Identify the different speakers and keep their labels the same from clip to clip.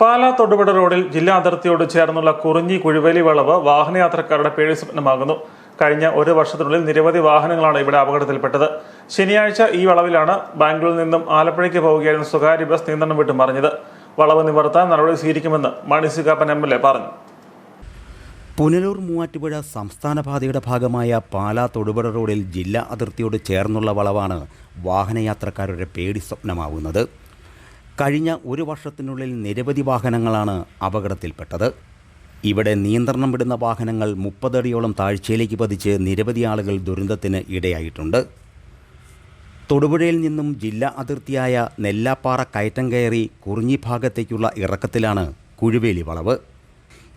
Speaker 1: പാലാ തൊടുപുഴ റോഡിൽ ജില്ലാ അതിർത്തിയോട് ചേർന്നുള്ള കുറിഞ്ഞി കുഴിവലി വളവ് വാഹനയാത്രക്കാരുടെ പേടി സ്വപ്നമാകുന്നു. കഴിഞ്ഞ ഒരു വർഷത്തിനുള്ളിൽ നിരവധി വാഹനങ്ങളാണ് ഇവിടെ അപകടത്തിൽപ്പെട്ടത്. ശനിയാഴ്ച ഈ വളവിലാണ് ബാംഗ്ലൂരിൽ നിന്നും ആലപ്പുഴയ്ക്ക് പോവുകയായിരുന്ന സ്വകാര്യ ബസ് നിയന്ത്രണം വിട്ട് മറിഞ്ഞത്. വളവ് നിവർത്താൻ നടപടി സ്വീകരിക്കുമെന്ന് മണിസികാപ്പൻ എം എൽ എ പറഞ്ഞു.
Speaker 2: പുനലൂർ മൂവാറ്റുപുഴ സംസ്ഥാന പാതയുടെ ഭാഗമായ പാലാ തൊടുപുഴ റോഡിൽ ജില്ലാ അതിർത്തിയോട് ചേർന്നുള്ള വളവാണ് വാഹനയാത്രക്കാരുടെ പേടി സ്വപ്നമാവുന്നത് കഴിഞ്ഞ ഒരു വർഷത്തിനുള്ളിൽ നിരവധി വാഹനങ്ങളാണ് അപകടത്തിൽപ്പെട്ടത്. ഇവിടെ നിയന്ത്രണം വിടുന്ന വാഹനങ്ങൾ മുപ്പതടിയോളം താഴ്ചയിലേക്ക് പതിച്ച് നിരവധി ആളുകൾ ദുരന്തത്തിന് ഇടയായിട്ടുണ്ട്. തൊടുപുഴയിൽ നിന്നും ജില്ലാ അതിർത്തിയായ നെല്ലാപ്പാറ കയറ്റം കയറി കുറിഞ്ഞി ഭാഗത്തേക്കുള്ള ഇറക്കത്തിലാണ് കുഴുവേലി വളവ്.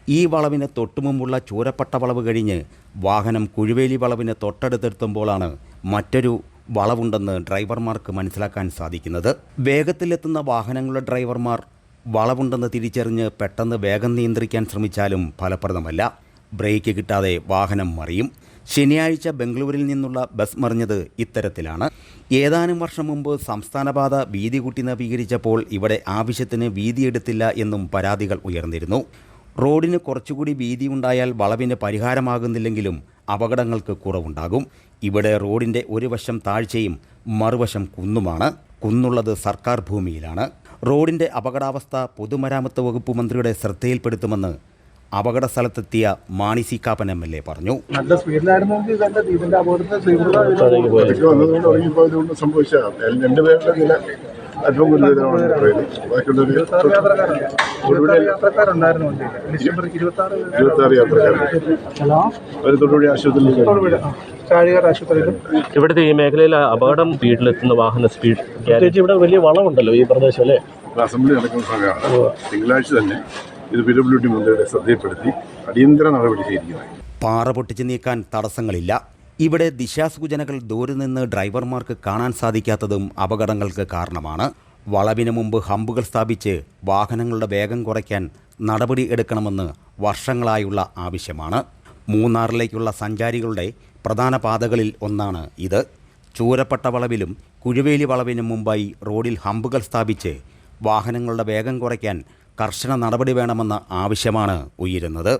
Speaker 2: ഈ വളവിന് തൊട്ടുമുമ്പുള്ള ചൂരപ്പട്ട വളവ് കഴിഞ്ഞ് വാഹനം കുഴുവേലി വളവിന് തൊട്ടടുത്തെത്തുമ്പോഴാണ് മറ്റൊരു വളവുണ്ടെന്ന് ഡ്രൈവർമാർക്ക് മനസ്സിലാക്കാൻ സാധിക്കുന്നത്. വേഗത്തിലെത്തുന്ന വാഹനങ്ങളുടെ ഡ്രൈവർമാർ വളവുണ്ടെന്ന് തിരിച്ചറിഞ്ഞ് പെട്ടെന്ന് വേഗം നിയന്ത്രിക്കാൻ ശ്രമിച്ചാലും ഫലപ്രദമല്ല. ബ്രേക്ക് കിട്ടാതെ വാഹനം മറിയും. ശനിയാഴ്ച ബംഗളൂരിൽ നിന്നുള്ള ബസ് മറിഞ്ഞത് ഇത്തരത്തിലാണ്. ഏതാനും വർഷം മുമ്പ് സംസ്ഥാനപാത വീതി കൂട്ടി നവീകരിച്ചപ്പോൾ ഇവിടെ ആവശ്യത്തിന് വീതിയെടുത്തില്ല എന്നും പരാതികൾ ഉയർന്നിരുന്നു. റോഡിന് കുറച്ചുകൂടി വീതി ഉണ്ടായാൽ വളവിന് പരിഹാരമാകുന്നില്ലെങ്കിലും അപകടങ്ങൾക്ക് കുറവുണ്ടാകും. ഇവിടെ റോഡിന്റെ ഒരു വശം താഴ്ചയും മറുവശം കുന്നുമാണ്. കുന്നുള്ളത് സർക്കാർ ഭൂമിയിലാണ്. റോഡിന്റെ അപകടാവസ്ഥ പൊതുമരാമത്ത് വകുപ്പ് മന്ത്രിയുടെ ശ്രദ്ധയിൽപ്പെടുത്തുമെന്ന് അപകട സ്ഥലത്തെത്തിയ Mani C Kappan M L A പറഞ്ഞു.
Speaker 3: നല്ല സ്പീഡിലായിരുന്നെങ്കിൽ ഇതല്ല ഇതിന്റെ അപകടത്തിന്റെ തീവ്രത
Speaker 4: ഒറ്റയ്ക്ക് വന്നതുകൊണ്ട് ഉറങ്ങിപ്പോയതുകൊണ്ട് രണ്ടുപേരുടെ നില അല്പം ഗുരുതരമാണ് പറയുന്നത് ബാക്കിയുള്ളവർ
Speaker 3: തൊടുപുഴ യാത്രക്കാരുണ്ടായിരുന്നു ഡിസംബർ ഇരുപത്തി ആറ്
Speaker 4: ഇരുപത്തി ആറ് യാത്രക്കാരുണ്ട് അവർ തൊടുപുഴ ആശുപത്രിയിൽ
Speaker 3: തൊടുപുഴ ആ, ചാഴികാട് ആശുപത്രിയിലും.
Speaker 5: ഇവിടുത്തെ ഈ മേഖലയിൽ അപകടം സ്പീഡിലെത്തുന്ന വാഹന സ്പീഡ് പ്രത്യേകിച്ച് ഇവിടെ വലിയ വളമുണ്ടല്ലോ ഈ പ്രദേശം അല്ലേ?
Speaker 4: അസംബ്ലി നടക്കുന്ന സമയമാണ് തിങ്കളാഴ്ച തന്നെ ഇത് പി ഡബ്ല്യു ഡി മന്ത്രിയുടെ ശ്രദ്ധയിൽപ്പെടുത്തി അടിയന്തര നടപടി സ്വീകരിക്കുന്നത്
Speaker 2: പാറ പൊട്ടിച്ച് നീക്കാൻ തടസ്സങ്ങളില്ല. ഇവിടെ ദിശാസൂചനകൾ ദൂരെ നിന്ന് ഡ്രൈവർമാർക്ക് കാണാൻ സാധിക്കാത്തതും അപകടങ്ങൾക്ക് കാരണമാണ്. വളവിന് മുമ്പ് ഹമ്പുകൾ സ്ഥാപിച്ച് വാഹനങ്ങളുടെ വേഗം കുറയ്ക്കാൻ നടപടി എടുക്കണമെന്ന് വർഷങ്ങളായുള്ള ആവശ്യമാണ്. മൂന്നാറിലേക്കുള്ള സഞ്ചാരികളുടെ പ്രധാന പാതകളിൽ ഒന്നാണ് ഇത്. ചൂരപ്പെട്ട വളവിലും കുഴുവേലി വളവിനും മുമ്പായി റോഡിൽ ഹമ്പുകൾ സ്ഥാപിച്ച് വാഹനങ്ങളുടെ വേഗം കുറയ്ക്കാൻ കർശന നടപടി വേണമെന്ന ആവശ്യമാണ് ഉയരുന്നത്.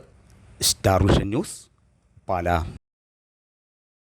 Speaker 2: Star vision news Pala.